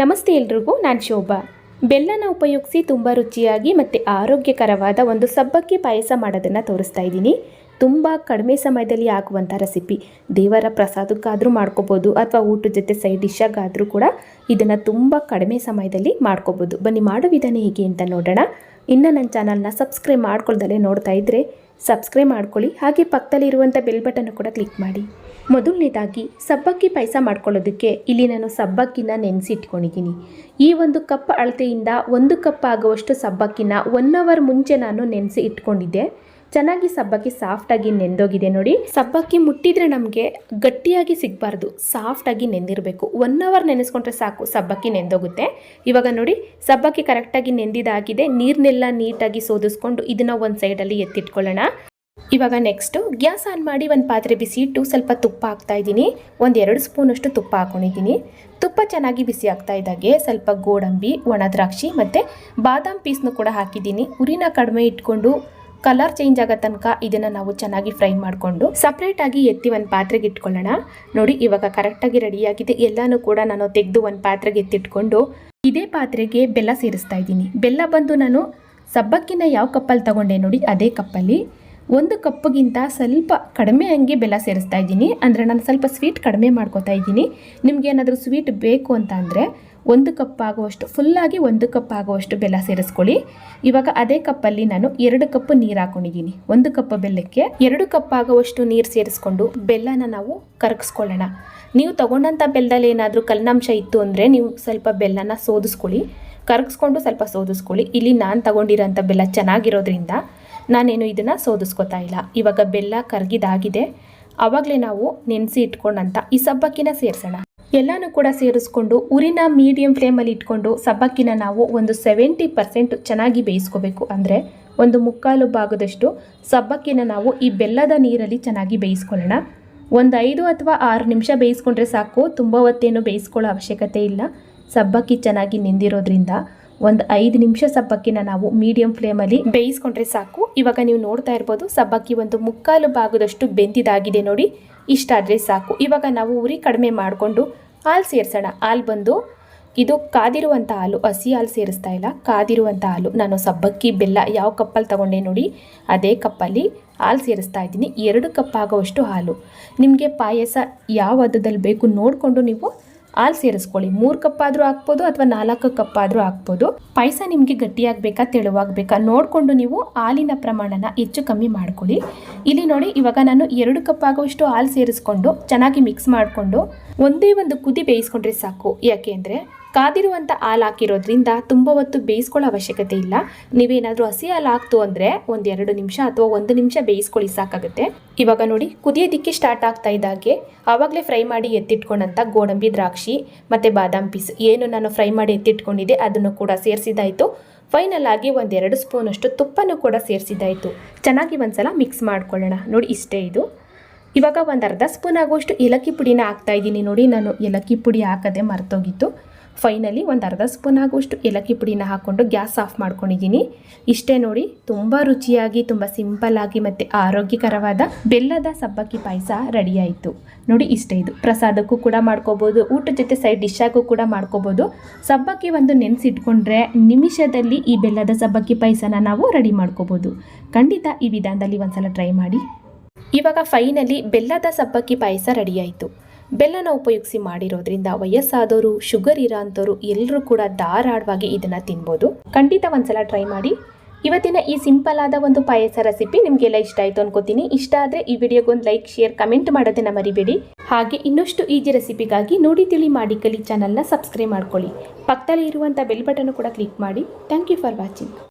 ನಮಸ್ತೆ ಎಲ್ರಿಗೂ, ನಾನು ಶೋಭಾ. ಬೆಲ್ಲನ ಉಪಯೋಗಿಸಿ ತುಂಬ ರುಚಿಯಾಗಿ ಮತ್ತು ಆರೋಗ್ಯಕರವಾದ ಒಂದು ಸಬ್ಬಕ್ಕಿ ಪಾಯಸ ಮಾಡೋದನ್ನು ತೋರಿಸ್ತಾ ಇದ್ದೀನಿ. ತುಂಬ ಕಡಿಮೆ ಸಮಯದಲ್ಲಿ ಆಗುವಂಥ ರೆಸಿಪಿ. ದೇವರ ಪ್ರಸಾದಕ್ಕಾದರೂ ಮಾಡ್ಕೋಬೋದು, ಅಥವಾ ಊಟದ ಜೊತೆ ಸೈಡ್ ಡಿಶ್ಶಾಗಾದರೂ ಕೂಡ ಇದನ್ನು ತುಂಬ ಕಡಿಮೆ ಸಮಯದಲ್ಲಿ ಮಾಡ್ಕೋಬೋದು. ಬನ್ನಿ ಮಾಡೋ ವಿಧಾನ ಹೇಗೆ ಅಂತ ನೋಡೋಣ. ಇನ್ನು ನನ್ನ ಚಾನಲ್ನ ಸಬ್ಸ್ಕ್ರೈಬ್ ಮಾಡ್ಕೊಳ್ದಲ್ಲೇ ನೋಡ್ತಾ ಇದ್ದರೆ ಸಬ್ಸ್ಕ್ರೈಬ್ ಮಾಡ್ಕೊಳ್ಳಿ. ಹಾಗೆ ಪಕ್ಕದಲ್ಲಿರುವಂಥ ಬೆಲ್ ಬಟನ್ ಕೂಡ ಕ್ಲಿಕ್ ಮಾಡಿ. ಮೊದಲನೇದಾಗಿ, ಸಬ್ಬಕ್ಕಿ ಪಾಯಸ ಮಾಡ್ಕೊಳ್ಳೋದಕ್ಕೆ ಇಲ್ಲಿ ನಾನು ಸಬ್ಬಕ್ಕಿನ ನೆನೆಸಿ ಇಟ್ಕೊಂಡಿದ್ದೀನಿ ಈ ಒಂದು ಕಪ್ ಅಳತೆಯಿಂದ ಒಂದು ಕಪ್ ಆಗುವಷ್ಟು ಸಬ್ಬಕ್ಕಿನ ಒನ್ ಅವರ್ ಮುಂಚೆ ನಾನು ನೆನೆಸಿ ಇಟ್ಕೊಂಡಿದ್ದೆ. ಚೆನ್ನಾಗಿ ಸಬ್ಬಕ್ಕಿ ಸಾಫ್ಟಾಗಿ ನೆಂದೋಗಿದೆ ನೋಡಿ. ಸಬ್ಬಕ್ಕಿ ಮುಟ್ಟಿದ್ರೆ ನಮಗೆ ಗಟ್ಟಿಯಾಗಿ ಸಿಗಬಾರ್ದು. ಸಾಫ್ಟಾಗಿ ನೆಂದಿರಬೇಕು. ಒನ್ ಅವರ್ ನೆನೆಸ್ಕೊಂಡ್ರೆ ಸಾಕು, ಸಬ್ಬಕ್ಕಿ ನೆಂದೋಗುತ್ತೆ. ಇವಾಗ ನೋಡಿ, ಸಬ್ಬಕ್ಕಿ ಕರೆಕ್ಟಾಗಿ ನೆಂದಿದಾಗಿದೆ. ನೀರನ್ನೆಲ್ಲ ನೀಟಾಗಿ ಸೋದಿಸ್ಕೊಂಡು ಇದನ್ನು ಒಂದು ಸೈಡಲ್ಲಿ ಎತ್ತಿಟ್ಕೊಳ್ಳೋಣ. ಇವಾಗ ನೆಕ್ಸ್ಟು ಗ್ಯಾಸ್ ಆನ್ ಮಾಡಿ ಒಂದು ಪಾತ್ರೆ ಬಿಸಿ ಇಟ್ಟು ಸ್ವಲ್ಪ ತುಪ್ಪ ಹಾಕ್ತಾ ಇದ್ದೀನಿ. ಒಂದು ಎರಡು ಸ್ಪೂನಷ್ಟು ತುಪ್ಪ ಹಾಕೊಂಡಿದ್ದೀನಿ. ತುಪ್ಪ ಚೆನ್ನಾಗಿ ಬಿಸಿ ಆಗ್ತಾ ಇದ್ದಾಗೆ, ಸ್ವಲ್ಪ ಗೋಡಂಬಿ, ಒಣ ದ್ರಾಕ್ಷಿ ಮತ್ತು ಬಾದಾಮ್ ಪೀಸ್ನು ಕೂಡ ಹಾಕಿದ್ದೀನಿ. ಉರಿನ ಕಡಿಮೆ ಇಟ್ಕೊಂಡು ಕಲರ್ ಚೇಂಜ್ ಆಗೋ ತನಕ ಇದನ್ನು ನಾವು ಚೆನ್ನಾಗಿ ಫ್ರೈ ಮಾಡಿಕೊಂಡು ಸಪ್ರೇಟಾಗಿ ಎತ್ತಿ ಒಂದು ಪಾತ್ರೆಗೆ ಇಟ್ಕೊಳ್ಳೋಣ. ನೋಡಿ, ಇವಾಗ ಕರೆಕ್ಟಾಗಿ ರೆಡಿಯಾಗಿದೆ ಎಲ್ಲನೂ ಕೂಡ ನಾನು ತೆಗೆದು ಒಂದು ಪಾತ್ರೆಗೆ ಎತ್ತಿಟ್ಕೊಂಡು ಇದೇ ಪಾತ್ರೆಗೆ ಬೆಲ್ಲ ಸೇರಿಸ್ತಾ ಇದ್ದೀನಿ. ಬೆಲ್ಲ ಬಂದು ನಾನು ಸಬ್ಬಕ್ಕಿನ ಯಾವ ಕಪ್ಪಲ್ಲಿ ತಗೊಂಡೆ ನೋಡಿ, ಅದೇ ಕಪ್ಪಲ್ಲಿ. ಒಂದು ಕಪ್ಪಿಗಿಂತ ಸ್ವಲ್ಪ ಕಡಿಮೆ ಹಂಗೆ ಬೆಲ್ಲ ಸೇರಿಸ್ತಾ ಇದ್ದೀನಿ. ಅಂದರೆ ನಾನು ಸ್ವಲ್ಪ ಸ್ವೀಟ್ ಕಡಿಮೆ ಮಾಡ್ಕೋತಾ ಇದ್ದೀನಿ. ನಿಮ್ಗೆ ಏನಾದರೂ ಸ್ವೀಟ್ ಬೇಕು ಅಂತ ಅಂದರೆ ಒಂದು ಕಪ್ ಆಗುವಷ್ಟು ಫುಲ್ಲಾಗಿ ಒಂದು ಕಪ್ ಆಗುವಷ್ಟು ಬೆಲ್ಲ ಸೇರಿಸ್ಕೊಳ್ಳಿ. ಇವಾಗ ಅದೇ ಕಪ್ಪಲ್ಲಿ ನಾನು ಎರಡು ಕಪ್ ನೀರು ಹಾಕೊಂಡಿದ್ದೀನಿ. ಒಂದು ಕಪ್ ಬೆಲ್ಲಕ್ಕೆ ಎರಡು ಕಪ್ ಆಗುವಷ್ಟು ನೀರು ಸೇರಿಸ್ಕೊಂಡು ಬೆಲ್ಲನ ನಾವು ಕರಗಿಸ್ಕೊಳ್ಳೋಣ. ನೀವು ತೊಗೊಂಡಂಥ ಬೆಲ್ಲದಲ್ಲಿ ಏನಾದರೂ ಕಲ್ಲಿನಾಂಶ ಇತ್ತು ಅಂದರೆ ನೀವು ಸ್ವಲ್ಪ ಬೆಲ್ಲನ ಸೋದಿಸ್ಕೊಳ್ಳಿ. ಕರಗಿಸ್ಕೊಂಡು ಸ್ವಲ್ಪ ಸೋದಿಸ್ಕೊಳ್ಳಿ. ಇಲ್ಲಿ ನಾನು ತೊಗೊಂಡಿರೋಂಥ ಬೆಲ್ಲ ಚೆನ್ನಾಗಿರೋದ್ರಿಂದ ನಾನೇನು ಇದನ್ನು ಸೋದಿಸ್ಕೊತಾ ಇಲ್ಲ. ಇವಾಗ ಬೆಲ್ಲ ಕರಗಿದಾಗಿದೆ. ಆವಾಗಲೇ ನಾವು ನೆನೆಸಿ ಇಟ್ಕೊಂಡಂತ ಈ ಸಬ್ಬಕ್ಕಿನ ಸೇರಿಸೋಣ. ಎಲ್ಲನೂ ಕೂಡ ಸೇರಿಸ್ಕೊಂಡು ಉರಿನ ಮೀಡಿಯಂ ಫ್ಲೇಮಲ್ಲಿ ಇಟ್ಕೊಂಡು ಸಬ್ಬಕ್ಕಿನ ನಾವು ಒಂದು ಸೆವೆಂಟಿ ಪರ್ಸೆಂಟ್ ಚೆನ್ನಾಗಿ ಬೇಯಿಸ್ಕೋಬೇಕು. ಅಂದರೆ ಒಂದು ಮುಕ್ಕಾಲು ಭಾಗದಷ್ಟು ಸಬ್ಬಕ್ಕಿನ ನಾವು ಈ ಬೆಲ್ಲದ ನೀರಲ್ಲಿ ಚೆನ್ನಾಗಿ ಬೇಯಿಸ್ಕೊಳ್ಳೋಣ. ಒಂದು ಐದು ಅಥವಾ ಆರು ನಿಮಿಷ ಬೇಯಿಸ್ಕೊಂಡ್ರೆ ಸಾಕು. ತುಂಬ ಹೊತ್ತೇನು ಬೇಯಿಸ್ಕೊಳ್ಳೋ ಅವಶ್ಯಕತೆ ಇಲ್ಲ. ಸಬ್ಬಕ್ಕಿ ಚೆನ್ನಾಗಿ ನೆಂದಿರೋದ್ರಿಂದ ಒಂದು ಐದು ನಿಮಿಷ ಸಬ್ಬಕ್ಕಿನ ನಾವು ಮೀಡಿಯಂ ಫ್ಲೇಮಲ್ಲಿ ಬೇಯಿಸ್ಕೊಂಡ್ರೆ ಸಾಕು. ಇವಾಗ ನೀವು ನೋಡ್ತಾ ಇರ್ಬೋದು, ಸಬ್ಬಕ್ಕಿ ಒಂದು ಮುಕ್ಕಾಲು ಭಾಗದಷ್ಟು ಬೆಂದಿದಾಗಿದೆ ನೋಡಿ. ಇಷ್ಟಾದರೆ ಸಾಕು. ಇವಾಗ ನಾವು ಉರಿ ಕಡಿಮೆ ಮಾಡಿಕೊಂಡು ಹಾಲು ಸೇರಿಸೋಣ. ಹಾಲು ಬಂದು ಇದು ಕಾದಿರುವಂಥ ಹಾಲು, ಹಸಿ ಹಾಲು ಸೇರಿಸ್ತಾ ಇಲ್ಲ ಕಾದಿರುವಂಥ ಹಾಲು. ನಾನು ಸಬ್ಬಕ್ಕಿ ಬೆಲ್ಲ ಯಾವ ಕಪ್ಪಲ್ಲಿ ತಗೊಂಡೆ ನೋಡಿ, ಅದೇ ಕಪ್ಪಲ್ಲಿ ಹಾಲು ಸೇರಿಸ್ತಾ ಇದ್ದೀನಿ. ಎರಡು ಕಪ್ ಆಗೋವಷ್ಟು ಹಾಲು. ನಿಮಗೆ ಪಾಯಸ ಯಾವ ಹದದಲ್ಲಿ ಬೇಕು ನೋಡಿಕೊಂಡು ನೀವು ಹಾಲು ಸೇರಿಸ್ಕೊಳ್ಳಿ. ಮೂರು ಕಪ್ ಆದರೂ ಹಾಕ್ಬೋದು ಅಥವಾ ನಾಲ್ಕು ಕಪ್ ಆದರೂ ಹಾಕ್ಬೋದು. ಪಾಯಸ ನಿಮಗೆ ಗಟ್ಟಿಯಾಗಬೇಕಾ, ತೆಳುವಾಗಬೇಕಾ ನೋಡಿಕೊಂಡು ನೀವು ಹಾಲಿನ ಪ್ರಮಾಣನ ಹೆಚ್ಚು ಕಮ್ಮಿ ಮಾಡ್ಕೊಳ್ಳಿ. ಇಲ್ಲಿ ನೋಡಿ, ಇವಾಗ ನಾನು ಎರಡು ಕಪ್ ಆಗುವಷ್ಟು ಹಾಲು ಸೇರಿಸ್ಕೊಂಡು ಚೆನ್ನಾಗಿ ಮಿಕ್ಸ್ ಮಾಡಿಕೊಂಡು ಒಂದೇ ಒಂದು ಕುದಿ ಬೇಯಿಸ್ಕೊಂಡ್ರೆ ಸಾಕು. ಯಾಕೆ ಅಂದರೆ ಕಾದಿರುವಂಥ ಹಾಲು ಹಾಕಿರೋದ್ರಿಂದ ತುಂಬ ಹೊತ್ತು ಬೇಯಿಸ್ಕೊಳ್ಳೋ ಅವಶ್ಯಕತೆ ಇಲ್ಲ. ನೀವೇನಾದರೂ ಹಸಿ ಹಾಲು ಹಾಕ್ತು ಅಂದರೆ ಒಂದೆರಡು ನಿಮಿಷ ಅಥವಾ ಒಂದು ನಿಮಿಷ ಬೇಯಿಸ್ಕೊಳ್ಳಿ ಸಾಕಾಗುತ್ತೆ. ಇವಾಗ ನೋಡಿ, ಕುದಿಯೋದಿಕ್ಕೆ ಸ್ಟಾರ್ಟ್ ಆಗ್ತಾ ಇದ್ದಾಗೆ. ಆವಾಗಲೇ ಫ್ರೈ ಮಾಡಿ ಎತ್ತಿಟ್ಕೊಂಡಂಥ ಗೋಡಂಬಿ, ದ್ರಾಕ್ಷಿ ಮತ್ತು ಬಾದಾಮ್ ಪೀಸ್ ಏನು ನಾನು ಫ್ರೈ ಮಾಡಿ ಎತ್ತಿಟ್ಕೊಂಡಿದ್ದೆ ಅದನ್ನು ಕೂಡ ಸೇರಿಸಿದಾಯಿತು ಫೈನಲ್ ಆಗಿ ಒಂದೆರಡು ಸ್ಪೂನಷ್ಟು ತುಪ್ಪನೂ ಕೂಡ ಸೇರಿಸಿದಾಯಿತು ಚೆನ್ನಾಗಿ ಒಂದ್ಸಲ ಮಿಕ್ಸ್ ಮಾಡ್ಕೊಳ್ಳೋಣ. ನೋಡಿ, ಇಷ್ಟೇ ಇದು. ಇವಾಗ ಒಂದು ಅರ್ಧ ಸ್ಪೂನ್ ಆಗುವಷ್ಟು ಏಲಕ್ಕಿ ಪುಡಿನ ಹಾಕ್ತಾ ಇದ್ದೀನಿ. ನೋಡಿ, ನಾನು ಏಲಕ್ಕಿ ಪುಡಿ ಹಾಕದೆ ಮರ್ತೋಗಿತ್ತು. ಫೈನಲಿ ಒಂದು ಅರ್ಧ ಸ್ಪೂನ್ ಆಗುವಷ್ಟು ಏಲಕ್ಕಿ ಪುಡಿನ ಹಾಕ್ಕೊಂಡು ಗ್ಯಾಸ್ ಆಫ್ ಮಾಡ್ಕೊಂಡಿದ್ದೀನಿ. ಇಷ್ಟೇ ನೋಡಿ, ತುಂಬ ರುಚಿಯಾಗಿ, ತುಂಬ ಸಿಂಪಲ್ಲಾಗಿ ಮತ್ತು ಆರೋಗ್ಯಕರವಾದ ಬೆಲ್ಲದ ಸಬ್ಬಕ್ಕಿ ಪಾಯಸ ರೆಡಿ ಆಯಿತು. ನೋಡಿ, ಇಷ್ಟೇ ಇದು. ಪ್ರಸಾದಕ್ಕೂ ಕೂಡ ಮಾಡ್ಕೋಬೋದು ಊಟದ ಜೊತೆ ಸೈಡ್ ಡಿಶ್ಶಾಗೂ ಕೂಡ ಮಾಡ್ಕೋಬೋದು. ಸಬ್ಬಕ್ಕಿ ಒಂದು ನೆನೆಸಿಟ್ಕೊಂಡ್ರೆ ನಿಮಿಷದಲ್ಲಿ ಈ ಬೆಲ್ಲದ ಸಬ್ಬಕ್ಕಿ ಪಾಯಸನ ನಾವು ರೆಡಿ ಮಾಡ್ಕೋಬೋದು. ಖಂಡಿತ ಈ ವಿಧಾನದಲ್ಲಿ ಒಂದ್ಸಲ ಟ್ರೈ ಮಾಡಿ. ಇವಾಗ ಫೈನಲಿ ಬೆಲ್ಲದ ಸಬ್ಬಕ್ಕಿ ಪಾಯಸ ರೆಡಿ ಆಯಿತು. ಬೆಲ್ಲನ ಉಪಯೋಗಿಸಿ ಮಾಡಿರೋದ್ರಿಂದ ವಯಸ್ಸಾದವರು ಶುಗರ್ ಇರೋ ಅಂಥವ್ರು ಎಲ್ಲರೂ ಕೂಡ ಧಾರಾಳವಾಗಿ ಇದನ್ನು ತಿನ್ಬೋದು. ಖಂಡಿತ ಒಂದ್ಸಲ ಟ್ರೈ ಮಾಡಿ. ಇವತ್ತಿನ ಈ ಸಿಂಪಲ್ ಆದ ಒಂದು ಪಾಯಸ ರೆಸಿಪಿ ನಿಮಗೆಲ್ಲ ಇಷ್ಟ ಆಯಿತು ಅನ್ಕೋತೀನಿ. ಇಷ್ಟ ಆದರೆ ಈ ವಿಡಿಯೋಗೊಂದು ಲೈಕ್, ಶೇರ್, ಕಮೆಂಟ್ ಮಾಡೋದನ್ನು ಮರಿಬೇಡಿ. ಹಾಗೆ ಇನ್ನಷ್ಟು ಈಜಿ ರೆಸಿಪಿಗಾಗಿ ನೋಡಿ ತಿಳಿ ಮಾಡಿ ಕಲಿ ಚಾನಲ್ನ ಸಬ್ಸ್ಕ್ರೈಬ್ ಮಾಡ್ಕೊಳ್ಳಿ. ಪಕ್ಕದಲ್ಲಿ ಇರುವಂಥ ಬೆಲ್ ಬಟನ್ ಕೂಡ ಕ್ಲಿಕ್ ಮಾಡಿ. Thank you for watching.